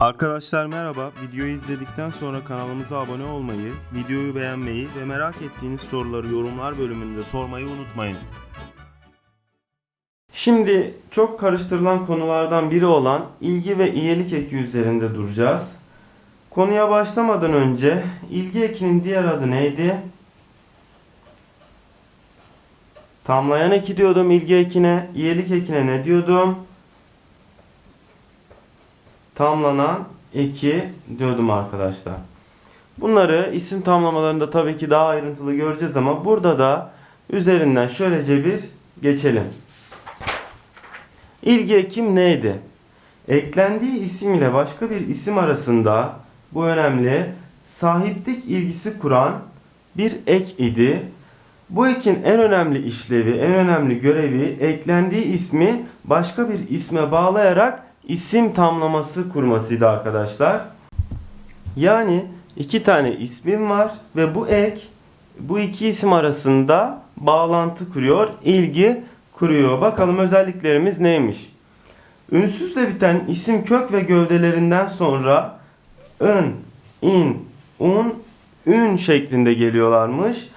Arkadaşlar merhaba. Videoyu izledikten sonra kanalımıza abone olmayı, videoyu beğenmeyi ve merak ettiğiniz soruları yorumlar bölümünde sormayı unutmayın. Şimdi çok karıştırılan konulardan biri olan ilgi ve iyilik eki üzerinde duracağız. Konuya başlamadan önce ilgi ekinin diğer adı neydi? Tamlayan eki diyordum ilgi ekine, iyilik ekine ne diyordum? Tamlanan eki diyordum arkadaşlar. Bunları isim tamlamalarında tabii ki daha ayrıntılı göreceğiz ama burada da üzerinden şöylece bir geçelim. İlgi ekim neydi? Eklendiği isim ile başka bir isim arasında bu önemli sahiplik ilgisi kuran bir ek idi. Bu ekin en önemli işlevi, en önemli görevi eklendiği ismi başka bir isme bağlayarak isim tamlaması kurmasıydı arkadaşlar. Yani iki tane ismim var ve bu ek bu iki isim arasında bağlantı kuruyor, ilgi kuruyor. Bakalım özelliklerimiz neymiş? Ünsüzle biten isim kök ve gövdelerinden sonra ın, in, un, ün şeklinde geliyorlarmış.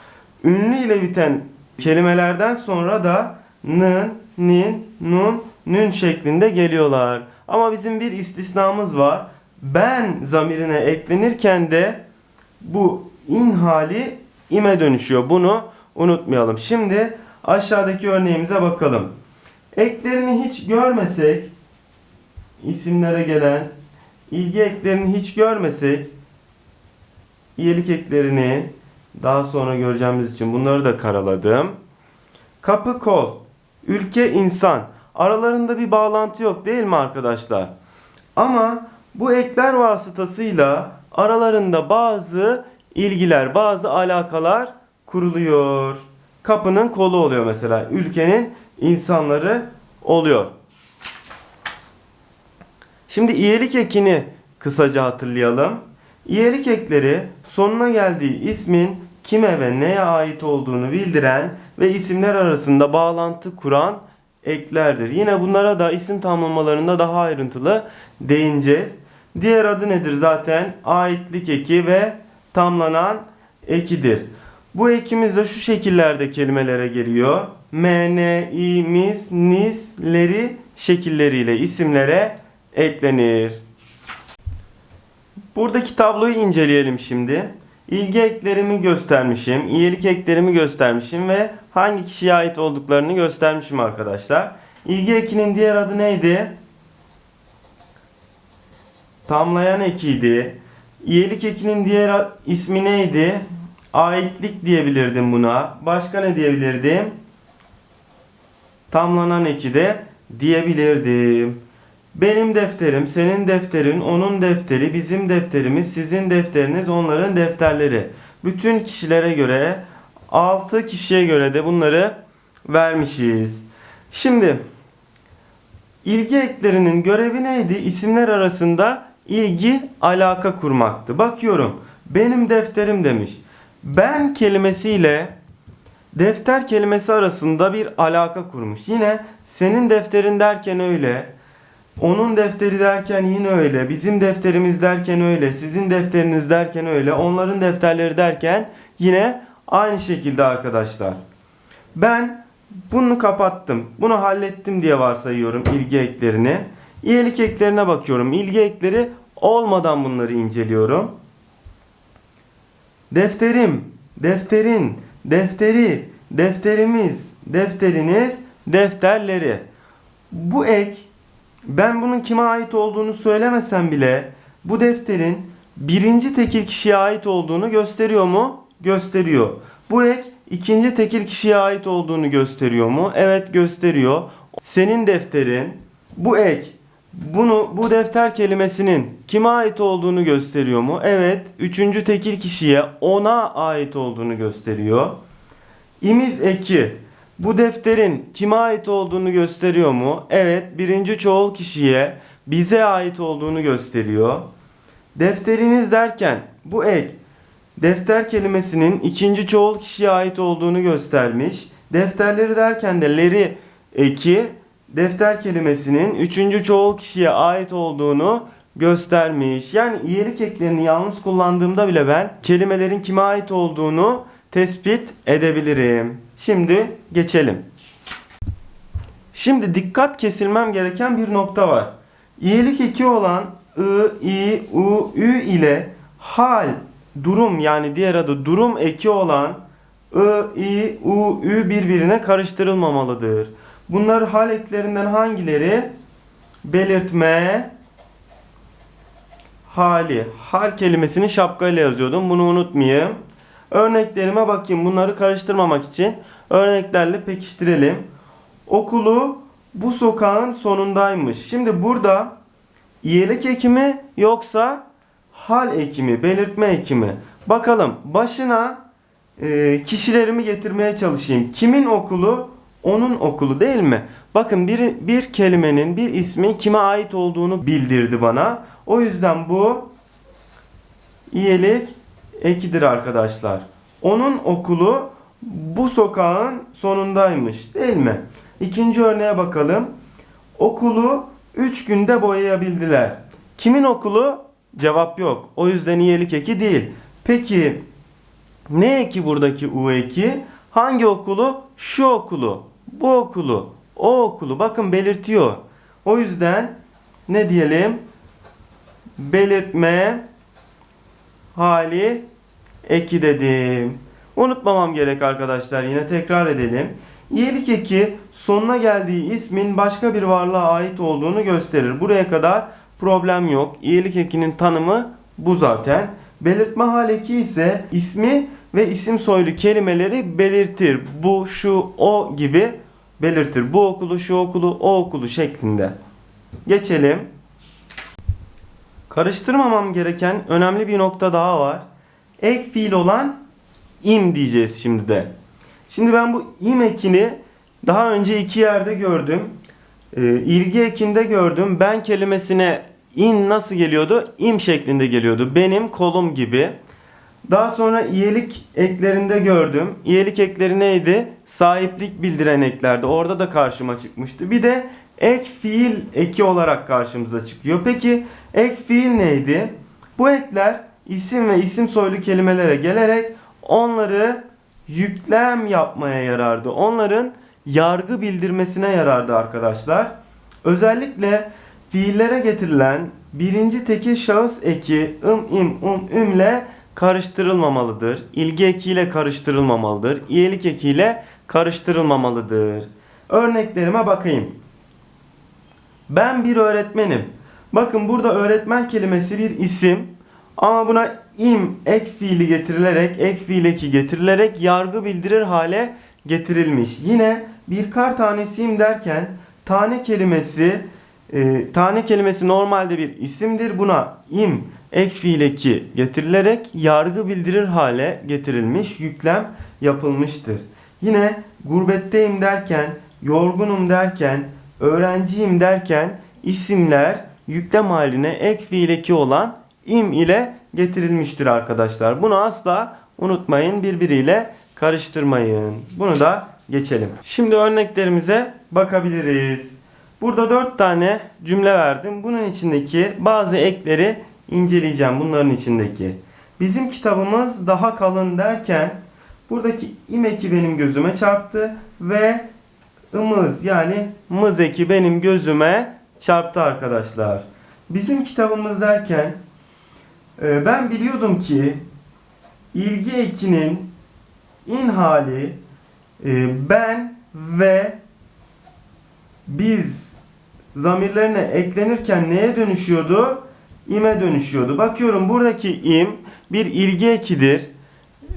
Ünlü ile biten kelimelerden sonra da nın, nin, nun, nün şeklinde geliyorlar. Ama bizim bir istisnamız var. Ben zamirine eklenirken de bu in hali ime dönüşüyor. Bunu unutmayalım. Şimdi aşağıdaki örneğimize bakalım. Eklerini hiç görmesek isimlere gelen ilgi eklerini hiç görmesek iyilik eklerini daha sonra göreceğimiz için bunları da karaladım. Kapı kol, ülke insan. Aralarında bir bağlantı yok değil mi arkadaşlar? Ama bu ekler vasıtasıyla aralarında bazı ilgiler, bazı alakalar kuruluyor. Kapının kolu oluyor mesela. Ülkenin insanları oluyor. Şimdi iyilik ekini kısaca hatırlayalım. İyilik ekleri sonuna geldiği ismin kime ve neye ait olduğunu bildiren ve isimler arasında bağlantı kuran eklerdir. Yine bunlara da isim tamlamalarında daha ayrıntılı değineceğiz. Diğer adı nedir zaten? Aitlik eki ve tamlanan ekidir. Bu ekimiz de şu şekillerde kelimelere geliyor. M, N, I, mis, nis, leri şekilleriyle isimlere eklenir. Buradaki tabloyu inceleyelim şimdi. İlgi eklerimi göstermişim, iyilik eklerimi göstermişim ve hangi kişiye ait olduklarını göstermişim arkadaşlar. İlgi ekinin diğer adı neydi? Tamlayan ekiydi. İyilik ekinin diğer ismi neydi? Aitlik diyebilirdim buna. Başka ne diyebilirdim? Tamlanan eki de diyebilirdim. Benim defterim, senin defterin, onun defteri, bizim defterimiz, sizin defteriniz, onların defterleri. Bütün kişilere göre 6 kişiye göre de bunları vermişiz. Şimdi ilgi eklerinin görevi neydi? İsimler arasında ilgi, alaka kurmaktı. Bakıyorum. Benim defterim demiş. Ben kelimesiyle defter kelimesi arasında bir alaka kurmuş. Yine senin defterin derken öyle. Onun defteri derken yine öyle. Bizim defterimiz derken öyle. Sizin defteriniz derken öyle. Onların defterleri derken yine aynı şekilde arkadaşlar. Ben bunu kapattım. Bunu hallettim diye varsayıyorum ilgi eklerini. İyilik eklerine bakıyorum. İlgi ekleri olmadan bunları inceliyorum. Defterim, defterin, defteri, defterimiz, defteriniz, defterleri. Bu ek ben bunun kime ait olduğunu söylemesem bile bu defterin birinci tekil kişiye ait olduğunu gösteriyor mu? Gösteriyor. Bu ek ikinci tekil kişiye ait olduğunu gösteriyor mu? Evet gösteriyor. Senin defterin bu ek bunu bu defter kelimesinin kime ait olduğunu gösteriyor mu? Evet. Üçüncü tekil kişiye ona ait olduğunu gösteriyor. İmiz eki bu defterin kime ait olduğunu gösteriyor mu? Evet, birinci çoğul kişiye bize ait olduğunu gösteriyor. Defteriniz derken bu ek defter kelimesinin ikinci çoğul kişiye ait olduğunu göstermiş. Defterleri derken de leri eki defter kelimesinin üçüncü çoğul kişiye ait olduğunu göstermiş. Yani iyilik eklerini yalnız kullandığımda bile ben kelimelerin kime ait olduğunu tespit edebilirim. Şimdi geçelim. Şimdi dikkat kesilmem gereken bir nokta var. İyilik eki olan I, I, U, Ü ile hal, durum yani diğer adı durum eki olan I, I, U, Ü birbirine karıştırılmamalıdır. Bunlar hal eklerinden hangileri? Belirtme, hali. Hal kelimesini şapkayla yazıyordum. Bunu unutmayayım. Örneklerime bakayım. Bunları karıştırmamak için örneklerle pekiştirelim. Okulu bu sokağın sonundaymış. Şimdi burada iyilik ekimi yoksa hal ekimi, belirtme ekimi. Bakalım başına e, kişilerimi getirmeye çalışayım. Kimin okulu? Onun okulu değil mi? Bakın bir, bir kelimenin, bir ismin kime ait olduğunu bildirdi bana. O yüzden bu iyilik ekidir arkadaşlar. Onun okulu bu sokağın sonundaymış değil mi? İkinci örneğe bakalım. Okulu 3 günde boyayabildiler. Kimin okulu? Cevap yok. O yüzden iyilik eki değil. Peki ne eki buradaki U eki? Hangi okulu? Şu okulu, bu okulu, o okulu. Bakın belirtiyor. O yüzden ne diyelim? Belirtme hali eki dedim. Unutmamam gerek arkadaşlar. Yine tekrar edelim. İyilik eki sonuna geldiği ismin başka bir varlığa ait olduğunu gösterir. Buraya kadar problem yok. İyilik ekinin tanımı bu zaten. Belirtme hal eki ise ismi ve isim soylu kelimeleri belirtir. Bu, şu, o gibi belirtir. Bu okulu, şu okulu, o okulu şeklinde. Geçelim. Karıştırmamam gereken önemli bir nokta daha var. Ek fiil olan im diyeceğiz şimdi de. Şimdi ben bu im ekini daha önce iki yerde gördüm. Ee, ilgi ekinde gördüm. Ben kelimesine in nasıl geliyordu? İm şeklinde geliyordu. Benim kolum gibi. Daha sonra iyilik eklerinde gördüm. İyilik ekleri neydi? Sahiplik bildiren eklerdi. Orada da karşıma çıkmıştı. Bir de ek fiil eki olarak karşımıza çıkıyor. Peki ek fiil neydi? Bu ekler isim ve isim soylu kelimelere gelerek onları yüklem yapmaya yarardı. Onların yargı bildirmesine yarardı arkadaşlar. Özellikle fiillere getirilen birinci tekil şahıs eki ım im um ümle karıştırılmamalıdır. İlgi ekiyle karıştırılmamalıdır. İyilik ekiyle karıştırılmamalıdır. Örneklerime bakayım. Ben bir öğretmenim. Bakın burada öğretmen kelimesi bir isim. Ama buna im ek fiili getirilerek, ek fiil eki getirilerek yargı bildirir hale getirilmiş. Yine birkar tanesiyim derken tane kelimesi e, tane kelimesi normalde bir isimdir. Buna im ek fiil eki getirilerek yargı bildirir hale getirilmiş, yüklem yapılmıştır. Yine gurbetteyim derken, yorgunum derken, öğrenciyim derken isimler yüklem haline ek fiil eki olan im ile getirilmiştir arkadaşlar. Bunu asla unutmayın, birbiriyle karıştırmayın. Bunu da geçelim. Şimdi örneklerimize bakabiliriz. Burada 4 tane cümle verdim. Bunun içindeki bazı ekleri inceleyeceğim bunların içindeki. Bizim kitabımız daha kalın derken buradaki im eki benim gözüme çarptı ve ımız yani mız eki benim gözüme çarptı arkadaşlar. Bizim kitabımız derken ben biliyordum ki ilgi ekinin in hali e, ben ve biz zamirlerine eklenirken neye dönüşüyordu? İme dönüşüyordu. Bakıyorum buradaki im bir ilgi ekidir.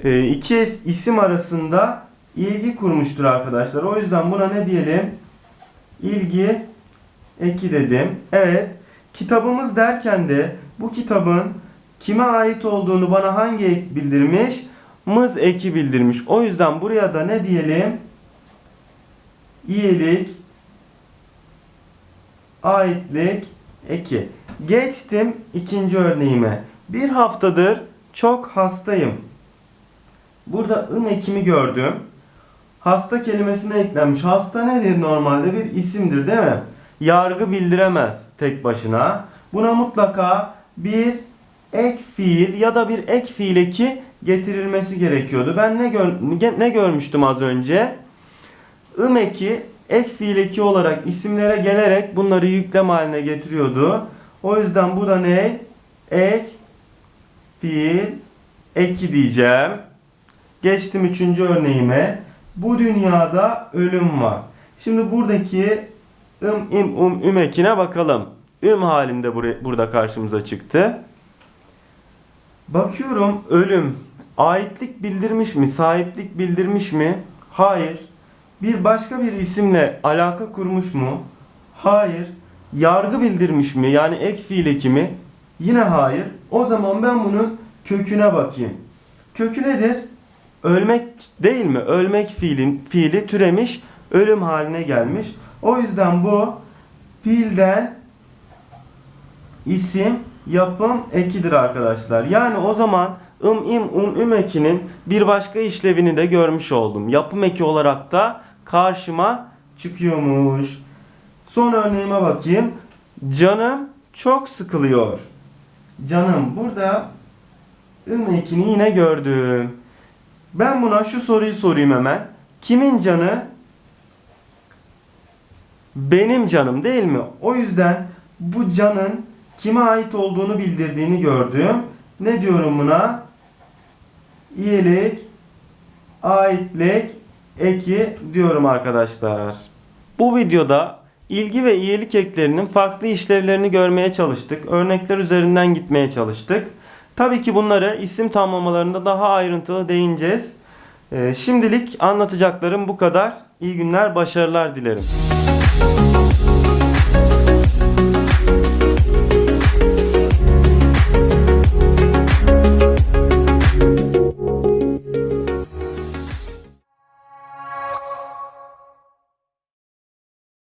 E, iki isim arasında ilgi kurmuştur arkadaşlar. O yüzden buna ne diyelim? İlgi eki dedim. Evet. Kitabımız derken de bu kitabın kime ait olduğunu bana hangi ek bildirmiş? Mız eki bildirmiş. O yüzden buraya da ne diyelim? İyilik aitlik eki. Geçtim ikinci örneğime. Bir haftadır çok hastayım. Burada ın ekimi gördüm. Hasta kelimesine eklenmiş. Hasta nedir normalde? Bir isimdir değil mi? Yargı bildiremez tek başına. Buna mutlaka bir ek fiil ya da bir ek fiil eki getirilmesi gerekiyordu. Ben ne gör, ne görmüştüm az önce? ım eki ek fiil eki olarak isimlere gelerek bunları yüklem haline getiriyordu. O yüzden bu da ne? Ek fiil eki diyeceğim. Geçtim üçüncü örneğime. Bu dünyada ölüm var. Şimdi buradaki ım im um üm ekine bakalım. Üm halinde burada karşımıza çıktı. Bakıyorum ölüm aitlik bildirmiş mi? Sahiplik bildirmiş mi? Hayır. Bir başka bir isimle alaka kurmuş mu? Hayır. Yargı bildirmiş mi? Yani ek fiil eki mi? Yine hayır. O zaman ben bunun köküne bakayım. Kökü nedir? Ölmek değil mi? Ölmek fiilin fiili türemiş, ölüm haline gelmiş. O yüzden bu fiilden isim yapım ekidir arkadaşlar. Yani o zaman ım im um üm ekinin bir başka işlevini de görmüş oldum. Yapım eki olarak da karşıma çıkıyormuş. Son örneğime bakayım. Canım çok sıkılıyor. Canım burada ım ekini yine gördüm. Ben buna şu soruyu sorayım hemen. Kimin canı? Benim canım değil mi? O yüzden bu canın kime ait olduğunu bildirdiğini gördüm. Ne diyorum buna? İyilik, aitlik, eki diyorum arkadaşlar. Bu videoda ilgi ve iyilik eklerinin farklı işlevlerini görmeye çalıştık. Örnekler üzerinden gitmeye çalıştık. Tabii ki bunları isim tamlamalarında daha ayrıntılı değineceğiz. Ee, şimdilik anlatacaklarım bu kadar. İyi günler, başarılar dilerim.